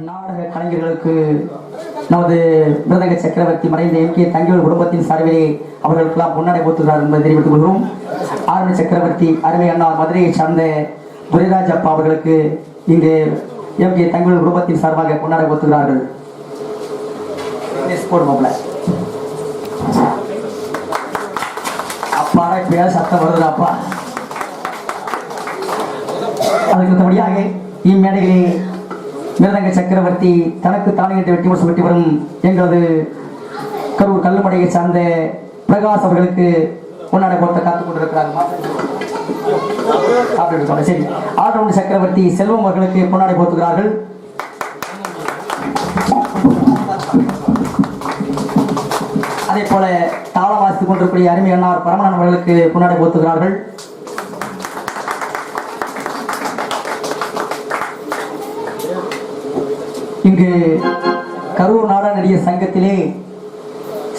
நாடக கலைஞர்களுக்கு நமது மிருதங்க சக்கரவர்த்தி மறைந்த எம் கே தங்கியோர் குடும்பத்தின் சார்பிலே அவர்களுக்கெல்லாம் முன்னடை போத்துகிறார் என்பதை தெரிவித்துக் கொள்வோம் ஆரம்ப சக்கரவர்த்தி அருமை அண்ணா மதுரையை சார்ந்த துரைராஜ் அப்பா அவர்களுக்கு இங்கு எம் கே தங்கியோர் குடும்பத்தின் சார்பாக பொன்னடை போத்துகிறார்கள் அப்பா இப்பயாவது சத்தம் வருது அப்பா. அதுக்கு அடுத்தபடியாக மிருதங்க சக்கரவர்த்தி தனக்கு தானே என்று வெற்றி முரசு வரும் எங்களது கரூர் கல்லுமடையை சார்ந்த பிரகாஷ் அவர்களுக்கு முன்னாடி பொறுத்த காத்துக் கொண்டிருக்கிறாங்க சரி. ஆல்ரவுண்ட் சக்கரவர்த்தி செல்வம் அவர்களுக்கு பொன்னாடை போத்துகிறார்கள் அதே போல தாளம் வாசித்துக் கொண்டிருக்கூடிய அருமை அண்ணார் பரமணன் அவர்களுக்கு பொன்னாடை போத்துகிறார்கள் இங்கு கரூர் நாடக நடிகர் சங்கத்திலே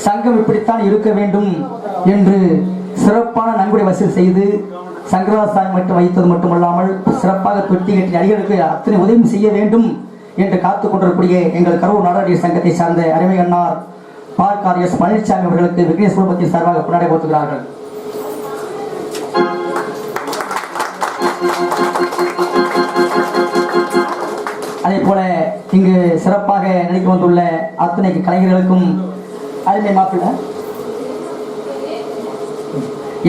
சங்கம் இப்படித்தான் இருக்க வேண்டும் என்று சிறப்பான நன்கொடை வசூல் செய்து சங்கராசாமி மட்டும் வைத்தது மட்டுமல்லாமல் சிறப்பாக தொட்டி கட்டி நடிகர்களுக்கு அத்தனை உதவியும் செய்ய வேண்டும் என்று காத்துக் கொண்டிருக்கூடிய எங்கள் கரூர் நாடக சங்கத்தை சார்ந்த அருமை அண்ணார் பார்க்கார் எஸ் பழனிசாமி அவர்களுக்கு விக்னேஷ் குடும்பத்தின் சார்பாக கொண்டாடி போத்துகிறார்கள் அதே போல இங்கு சிறப்பாக நடிக்க வந்துள்ள அத்தனை கலைஞர்களுக்கும் அருமை மாப்பிள்ள.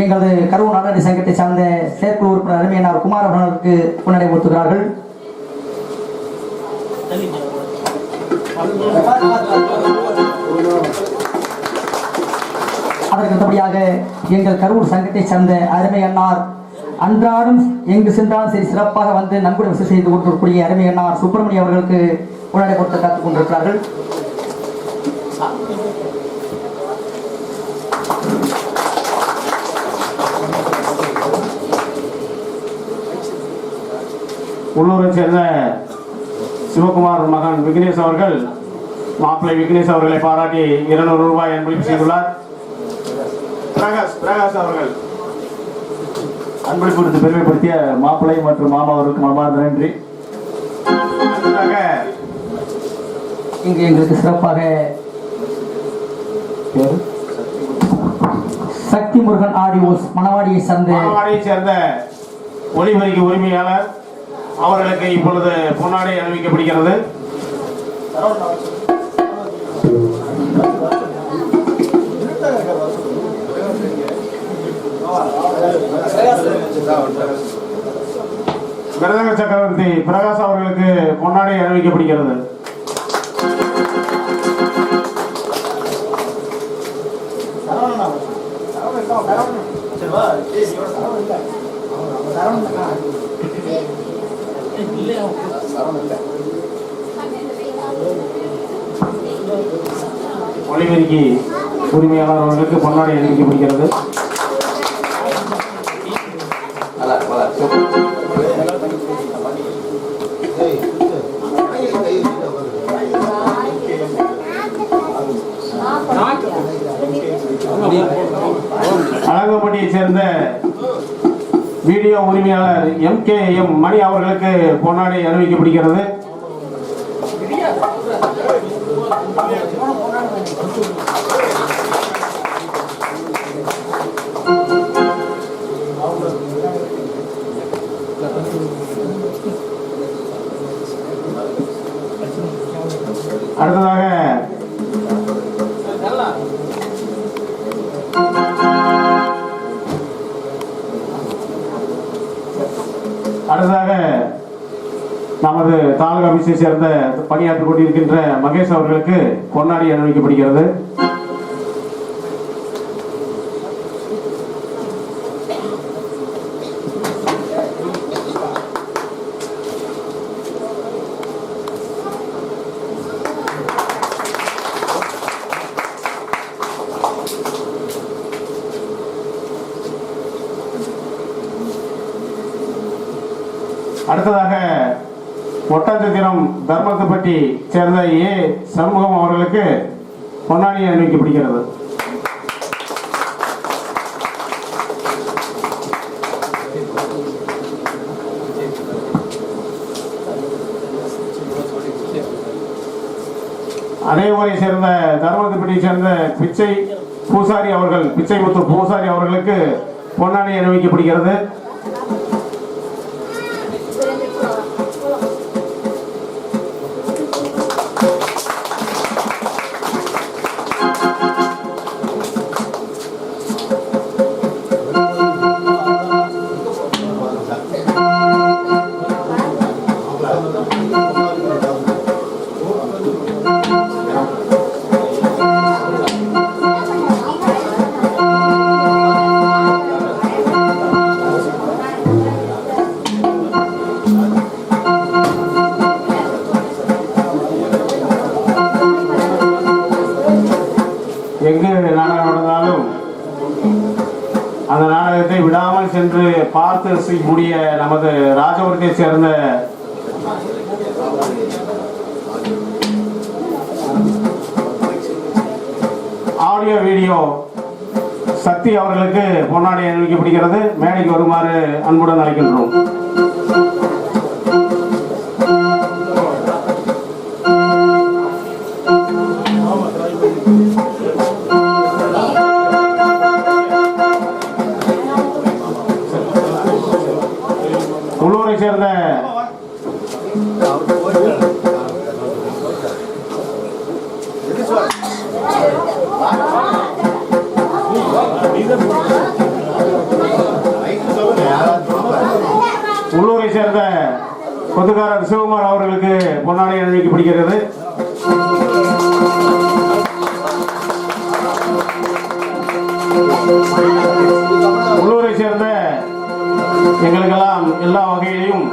எங்களது கரூர் நாடக சங்கத்தை சார்ந்த செயற்குழு உறுப்பினர் அருமையனார் குமார் புன்னடை முன்னடை அதற்கு எங்கள் கரூர் சங்கத்தை சார்ந்த அருமை அண்ணார் அன்றாடம் எங்கு சென்றாலும் சரி சிறப்பாக வந்து நன்கொடை விசை செய்து கொடுக்கக்கூடிய அருமை அண்ணார் சுப்பிரமணியம் அவர்களுக்கு உடனே கொடுத்து காத்துக் கொண்டிருக்கிறார்கள். உள்ளூரை சேர்ந்த சிவகுமார் மகன் விக்னேஷ் அவர்கள் மாப்பிள்ளை விக்னேஷ் அவர்களை பாராட்டி இருநூறு ரூபாய் அன்பளிப்பு செய்துள்ளார். பிரகாஷ் பிரகாஷ் அவர்கள். அன்பளிப்பு கொடுத்து பெருமைப்படுத்திய மாப்பிள்ளை மற்றும் மாமா அவருக்கு மனமார்ந்த நன்றி இங்கு எங்களுக்கு சிறப்பாக? சக்தி முருகன் ஆடியோஸ் மணவாடியை சார்ந்த மானவாடியைச் சேர்ந்த ஒளிபரிக்கு உரிமையாளர் அவர்களுக்கு இப்பொழுது பொன்னாடை அணிவிக்கப்படுகிறது விரதக சக்கரவர்த்தி பிரகாஷ் அவர்களுக்கு பொன்னாடை அறிவிக்கப்படுகிறது. ஒளிபெருக்கி உரிமையாளர் அவர்களுக்கு பொன்னாடை அறிவிக்கப்படுகிறது. அழகப்பட்டியை சேர்ந்த வீடியோ உரிமையாளர் எம் கே எம் மணி அவர்களுக்கு பொன்னாடை அணிவிக்கப்படுகிறது you. அடுத்ததாக நமது தாலுகா ஆபீஸை சேர்ந்த பணியாற்றிக் கொண்டிருக்கின்ற மகேஷ் அவர்களுக்கு பொன்னாடி அணிவிக்கப்படுகிறது அடுத்ததாக ஒட்டாஞ்சத்திரம் தர்மத்தைப்பட்டி சேர்ந்த ஏ சண்முகம் அவர்களுக்கு பொன்னாடி அணிவிக்கப்படுகிறது அதே ஊரை சேர்ந்த தர்மத்தைப்பட்டியை சேர்ந்த பிச்சை பூசாரி அவர்கள் பிச்சைமுத்து பூசாரி அவர்களுக்கு பொன்னாடி அணிவிக்கப்படுகிறது சென்று பார்த்து ரசிக்கக்கூடிய நமது ராஜபுரத்தை சேர்ந்த ஆடியோ வீடியோ சக்தி அவர்களுக்கு பொன்னாடி அணிவிக்கப்படுகிறது. மேடைக்கு வருமாறு அன்புடன் அழைக்கின்றோம். கொத்துக்காரர் சிவகுமார் அவர்களுக்கு பொன்னாடை அணிவிக்கப்படுகிறது. உள்ளூரை சேர்ந்த எங்களுக்கெல்லாம் எல்லா வகையிலையும்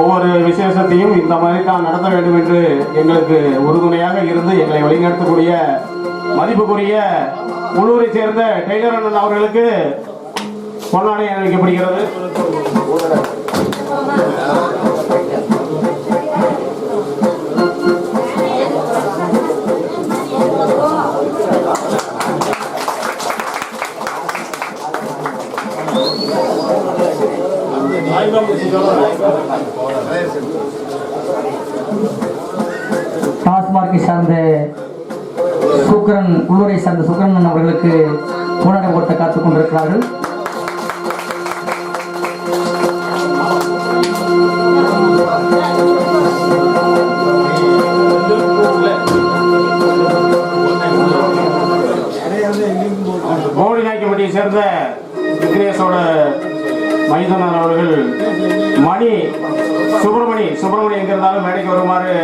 ஒவ்வொரு விசேஷத்தையும் இந்த மாதிரி தான் நடத்த வேண்டும் என்று எங்களுக்கு உறுதுணையாக இருந்து எங்களை வழிநடத்தக்கூடிய மதிப்புக்குரிய உள்ளூரை சேர்ந்த டெய்லர் அண்ணன் அவர்களுக்கு பொன்னாடை அணிவிக்கப்படுகிறது. உள்ளூரை சுப்பிரமணியன் அவர்களுக்கு போராட ஓட்ட காத்துக் கொண்டிருக்கிறார்கள். மோடி சேர்ந்த விக்னேஷோட மைதனார் அவர்கள் மணி சுப்பிரமணி சுப்பிரமணி எங்கிருந்தாலும் மேடைக்கு வருமாறு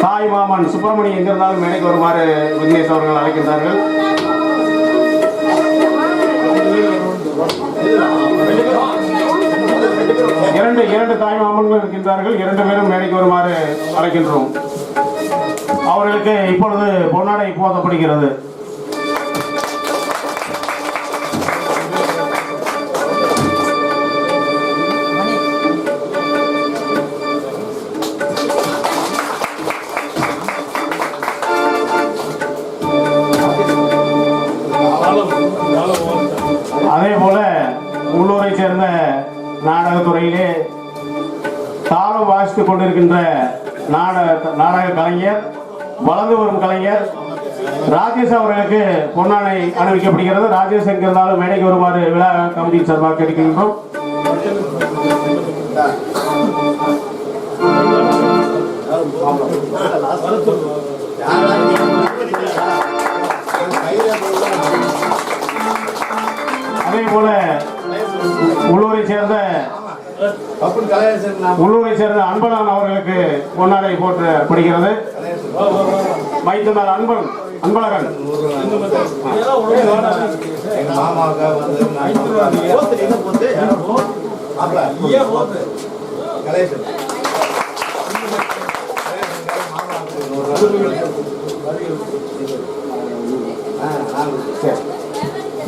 தாய் மாமன் சுப்பிரமணியம் எங்க இருந்தாலும் மேடைக்கு வருமாறு விக்னேஷ் அவர்கள் அழைக்கின்றார்கள். இரண்டு இரண்டு தாய் மாமன்கள் இருக்கின்றார்கள். இரண்டு பேரும் மேடைக்கு வருமாறு அழைக்கின்றோம். அவர்களுக்கு இப்பொழுது பொன்னாடை போதப்படுகிறது. நாடகத்துறையிலே தாளம் வாசித்துக் கொண்டிருக்கின்ற நாடக நாடக கலைஞர் வளர்ந்து வரும் கலைஞர் ராஜேஷ் அவர்களுக்கு பொன்னாணை அணிவிக்கப்படுகிறது. ராஜேஷ் எங்கிருந்தாலும் மேடைக்கு வருமாறு விழா கமிட்டி சார்பாக கேட்கின்றோம் அதே போல உள்ளூரை சேர்ந்த உள்ளூரை சேர்ந்த அன்பழகன் அவர்களுக்கு பொன்னாடை போற்றப்படுகிறது மைத்துனர் அன்பன் அன்பழகன்.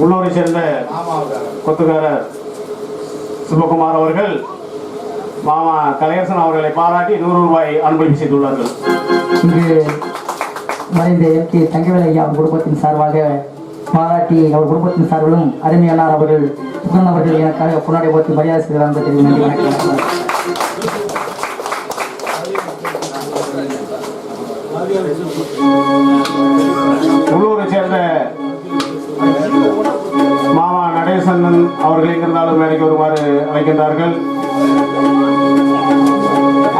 உள்ளூரை சேர்ந்த கொத்துக்காரர் சிவகுமார் அவர்கள் மாமா கலையரசன் அவர்களை பாராட்டி நூறு ரூபாய் அன்பளிப்பு செய்துள்ளார்கள். இங்கு மறைந்த எம் கே. தங்கவேலையா அவர் குடும்பத்தின் சார்பாக பாராட்டி அவர் குடும்பத்தின் சார்பிலும் அருமையானார் அவர்கள் சுகன் அவர்கள் எனக்காக புன்னாடி போட்டு மரியாதை செய்கிறார் என்பதை நன்றி வணக்கம். உள்ளூரை நடேசன் அவர்கள் இருந்தாலும் வேலைக்கு வருமாறு அழைக்கின்றார்கள்.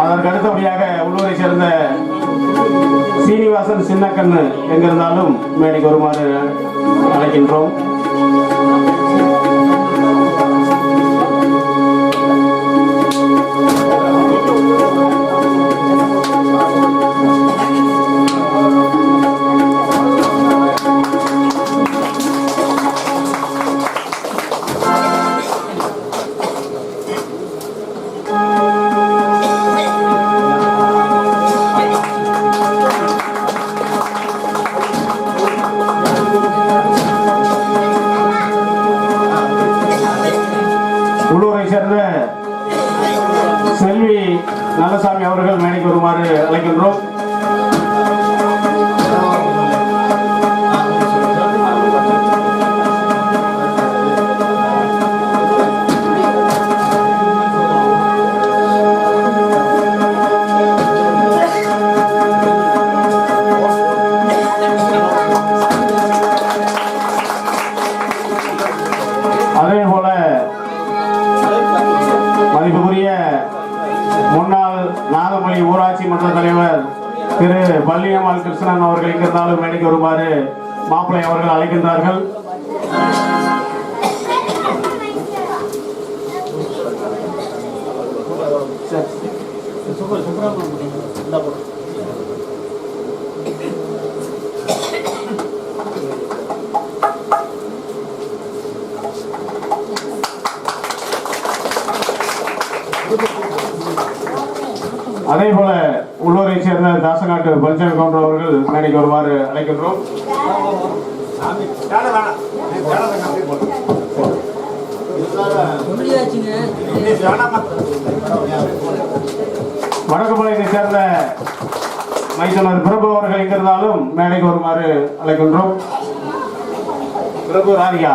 அதற்கு அடுத்தபடியாக உள்ளூரை சேர்ந்த சீனிவாசன் சின்னக்கண்ணு எங்கிருந்தாலும் மேடைக்கு வருமாறு அழைக்கின்றோம். செல்வி நல்லசாமி அவர்கள் மேடைக்கு வருமாறு அழைக்கின்றோம். அதே போல முன்னாள் நாகமொழி ஊராட்சி மன்ற தலைவர் திரு பள்ளியம்மாள் கிருஷ்ணன் அவர்கள் எங்கிருந்தாலும் மேடைக்கு வருமாறு மாப்பிள்ளை அவர்கள் அழைக்கின்றார்கள் அதே போல உள்ளூரை சேர்ந்த தாசநாட்டு பஞ்சன் கவுண்டர் அவர்கள் மேடைக்கு வருமாறு அழைக்கின்றோம். வடக்குமலையை சேர்ந்த மைசூனர் பிரபு அவர்கள் எங்கிருந்தாலும் மேடைக்கு வருமாறு அழைக்கின்றோம். பிரபு ராதிகா.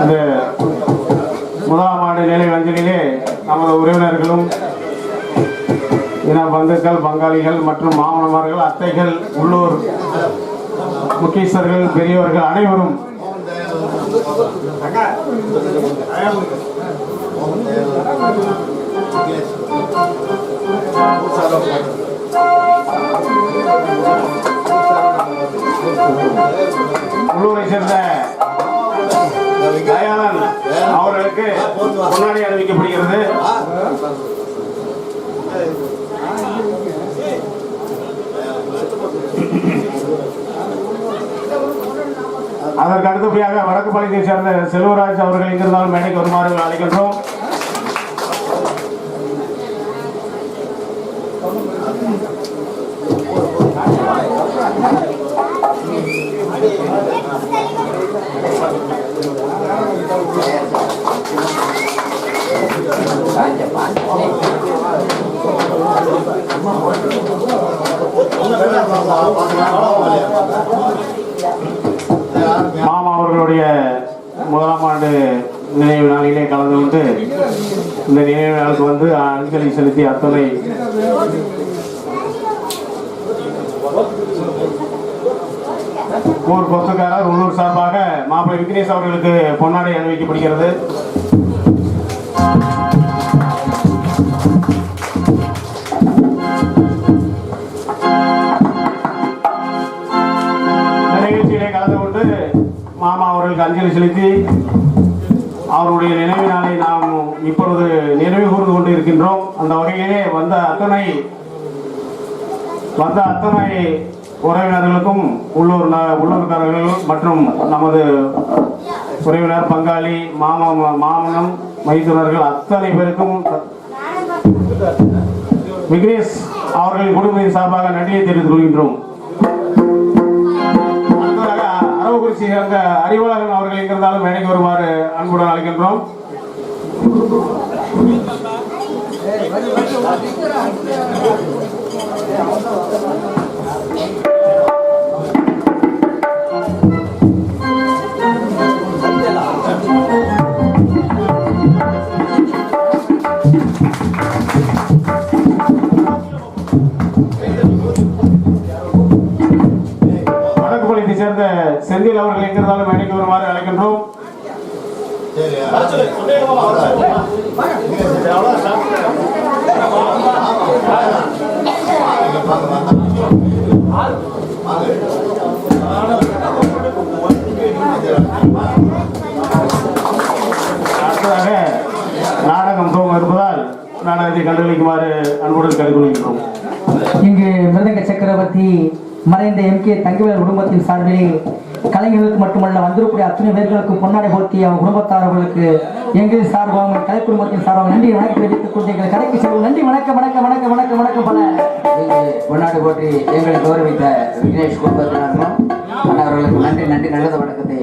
இந்த முதலாம் ஆண்டு நிலை அஞ்சலிலே நமது உறவினர்களும் இன பந்துக்கள் பங்காளிகள் மற்றும் மாமனமார்கள் அத்தைகள் உள்ளூர் முக்கியஸ்தர்கள் பெரியவர்கள் அனைவரும் உள்ளூரை சேர்ந்த தயாளன் அவர்களுக்கு முன்னாடி அறிவிக்கப்படுகிறது. அதற்கு அடுத்தபடியாக வடக்கு பாளையத்தை சேர்ந்த செல்வராஜ் அவர்கள் இங்கிருந்தாலும் மேடைக்கு வருமாறு அழைக்கின்றோம் மாமா அவர்களுடைய முதலாம் ஆண்டு நினைவு நாளிலே கலந்து கொண்டு இந்த நினைவு வந்து அஞ்சலி செலுத்தி அத்தனை ஊர் கொத்துக்காரர் உள்ளூர் சார்பாக மாப்பிள்ளை விக்னேஷ் அவர்களுக்கு பொன்னாடை அணிவிக்கப்படுகிறது. நிகழ்ச்சியிலே கலந்து கொண்டு மாமா அவர்களுக்கு அஞ்சலி செலுத்தி அவருடைய நினைவு நாளை நாம் இப்பொழுது நினைவு கூர்ந்து கொண்டு இருக்கின்றோம் அந்த வகையிலே வந்த அத்தனை வந்த அத்தனை உறவினர்களுக்கும் உள்ளூர் ந- உள்ளூர்காரர்கள் மற்றும் நமது உறவினர் பங்காளி மாமா மாமனம் மைத்துனர்கள் அத்தனை பேருக்கும் விக்னேஷ் அவர்களின் குடும்பத்தின் சார்பாக நன்றியை தெரிவித்துக் கொள்கின்றோம். அடுத்ததாக அரவக்குறிச்சி சேர்ந்த அறிவாளர்கள் அவர்கள் எங்கிருந்தாலும் மேடைக்கு வருமாறு அன்புடன் அழைக்கின்றோம். 哎，反正反正，我这人，நாடகத்தை கண்டுகளிக்குமாறு அன்புடன் கேட்டுக்கொள்கின்றோம் இங்கு மிருதங்க சக்கரவர்த்தி மறைந்த எம் கே தங்கவேல் குடும்பத்தின் சார்பிலே கலைஞர்களுக்கு மட்டுமல்ல வந்திருக்கக்கூடிய அத்தனை பேர்களுக்கு பொன்னாடை போர்த்தி அவங்க குடும்பத்தாரர்களுக்கு எங்கள் சார்பாக கலை குடும்பத்தின் சார்பாக நன்றி வணக்கம் தெரிவித்துக் கொண்டு எங்கள் கலைக்கு செல்வோம். நன்றி வணக்கம் வணக்கம் வணக்கம் வணக்கம் வணக்கம் பல. பொன்னாடு போற்றி எங்களை கௌரவித்த விக்னேஷ் குடும்பத்தினருக்கும் அவர்களுக்கு நன்றி நன்றி நல்லது வணக்கத்தை